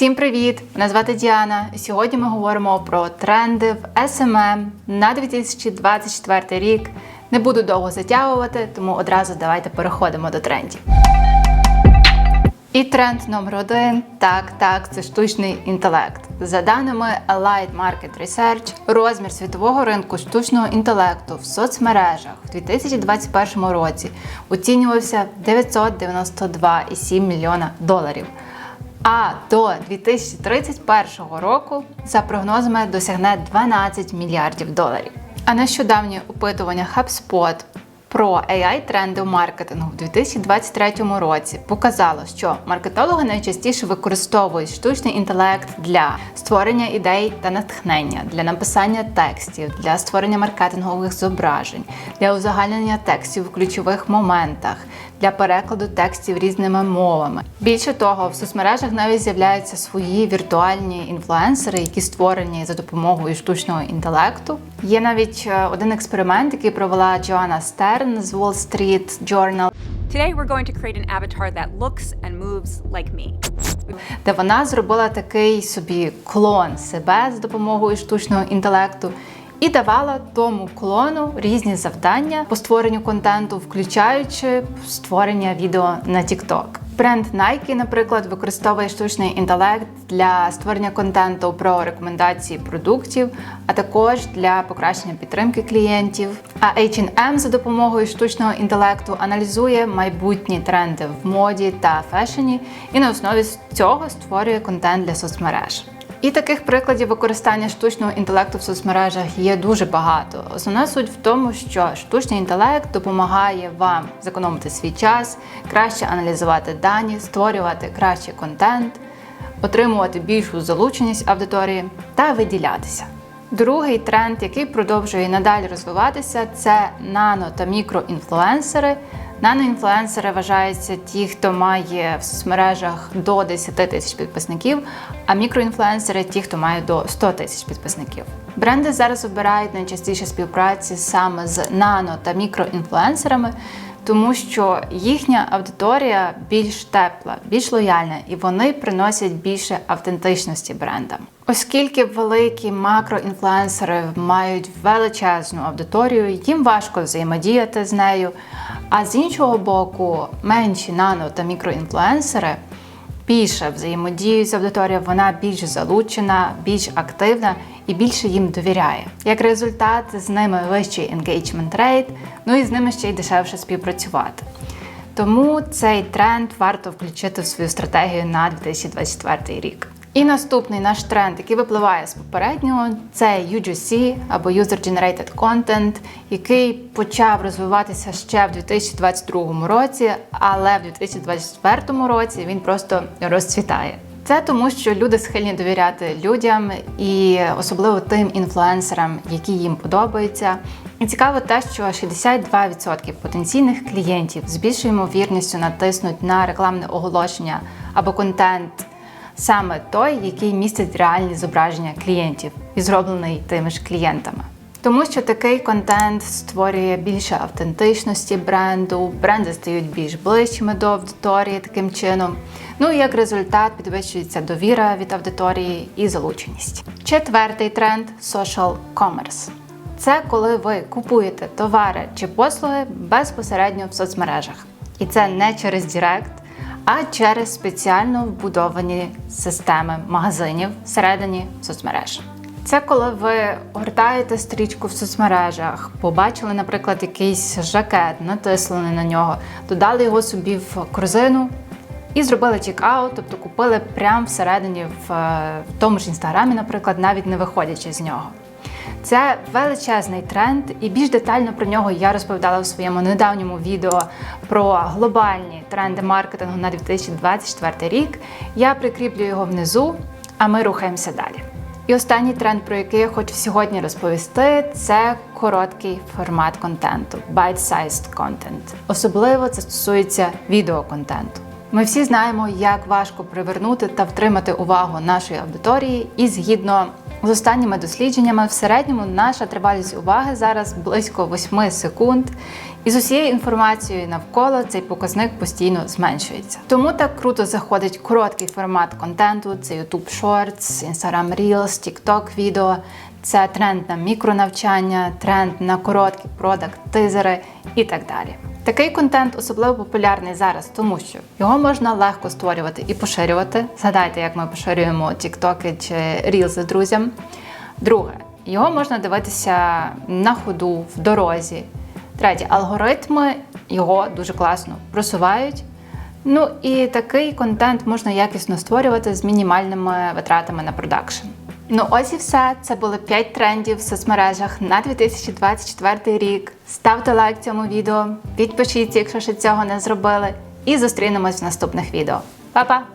Всім привіт! Мене звати Діана. Сьогодні ми говоримо про тренди в SMM на 2024 рік. Не буду довго затягувати, тому одразу давайте переходимо до трендів. І тренд номер один так, так, це штучний інтелект. За даними Allied Market Research, розмір світового ринку штучного інтелекту в соцмережах в 2021 році оцінювався в 992,7 мільйона доларів. А до 2031 року, за прогнозами, досягне 12 мільярдів доларів. А нещодавнє опитування HubSpot про ai тренди у маркетингу в 2023 році показало, що маркетологи найчастіше використовують штучний інтелект для створення ідей та натхнення, для написання текстів, для створення маркетингових зображень, для узагальнення текстів в ключових моментах, для перекладу текстів різними мовами. Більше того, в соцмережах навіть з'являються свої віртуальні інфлюенсери, які створені за допомогою штучного інтелекту. Є навіть е, один експеримент, який провела Джоанна Стерн з Wall Street Journal, Today, we're going to create an avatar that looks and moves like me. де вона зробила такий собі клон себе з допомогою штучного інтелекту. І давала тому клону різні завдання по створенню контенту, включаючи створення відео на TikTok. Бренд Nike, наприклад, використовує штучний інтелект для створення контенту про рекомендації продуктів, а також для покращення підтримки клієнтів. А H&M за допомогою штучного інтелекту аналізує майбутні тренди в моді та фешені і на основі цього створює контент для соцмереж. І таких прикладів використання штучного інтелекту в соцмережах є дуже багато. Основна суть в тому, що штучний інтелект допомагає вам зекономити свій час, краще аналізувати дані, створювати кращий контент, отримувати більшу залученість аудиторії та виділятися. Другий тренд, який продовжує надалі розвиватися, це нано та мікроінфлюенсери. Наноінфлюенсери вважаються ті, хто має в соцмережах до 10 тисяч підписників, а мікроінфлюенсери ті, хто має до 100 тисяч підписників. Бренди зараз обирають найчастіше співпраці саме з нано та мікроінфлюенсерами, тому що їхня аудиторія більш тепла, більш лояльна, і вони приносять більше автентичності брендам. Оскільки великі макроінфлюенсери мають величезну аудиторію, їм важко взаємодіяти з нею. А з іншого боку, менші нано та мікроінфлюенсери більше взаємодіють з аудиторією, вона більш залучена, більш активна і більше їм довіряє. Як результат, з ними вищий engagement rate, ну і з ними ще й дешевше співпрацювати. Тому цей тренд варто включити в свою стратегію на 2024 рік. І наступний наш тренд, який випливає з попереднього, це UGC або User Generated Content, який почав розвиватися ще в 2022 році, але в 2024 році він просто розцвітає. Це тому, що люди схильні довіряти людям і особливо тим інфлюенсерам, які їм подобаються. І цікаво те, що 62% потенційних клієнтів з більшою ймовірністю натиснуть на рекламне оголошення або контент саме той, який містить реальні зображення клієнтів і зроблений тими ж клієнтами. Тому що такий контент створює більше автентичності бренду, бренди стають більш ближчими до аудиторії таким чином. Ну і як результат підвищується довіра від аудиторії і залученість. Четвертий тренд social commerce. Це коли ви купуєте товари чи послуги безпосередньо в соцмережах. І це не через Директ, а через спеціально вбудовані системи магазинів всередині соцмереж. Це коли ви гортаєте стрічку в соцмережах, побачили, наприклад, якийсь жакет, натиснули на нього, додали його собі в корзину і зробили чек-аут, тобто купили прямо всередині в, в тому ж інстаграмі, наприклад, навіть не виходячи з нього. Це величезний тренд, і більш детально про нього я розповідала у своєму недавньому відео про глобальні тренди маркетингу на 2024 рік. Я прикріплю його внизу, а ми рухаємося далі. І останній тренд, про який я хочу сьогодні розповісти, це короткий формат контенту bite-sized content. Особливо це стосується відеоконтенту. Ми всі знаємо, як важко привернути та втримати увагу нашої аудиторії, і згідно з останніми дослідженнями, в середньому наша тривалість уваги зараз близько 8 секунд. І з усією інформацією навколо цей показник постійно зменшується. Тому так круто заходить короткий формат контенту: це YouTube Shorts, Instagram Reels, TikTok відео. Це тренд на мікронавчання, тренд на короткі продакт-тизери і так далі. Такий контент особливо популярний зараз, тому що його можна легко створювати і поширювати. Згадайте, як ми поширюємо тіктоки чи рілзи друзям. Друге, його можна дивитися на ходу, в дорозі. Третє, алгоритми його дуже класно просувають. Ну і такий контент можна якісно створювати з мінімальними витратами на продакшн. Ну ось і все. Це були 5 трендів в соцмережах на 2024 рік. Ставте лайк цьому відео, підпишіться, якщо ще цього не зробили, і зустрінемось в наступних відео. Па-па!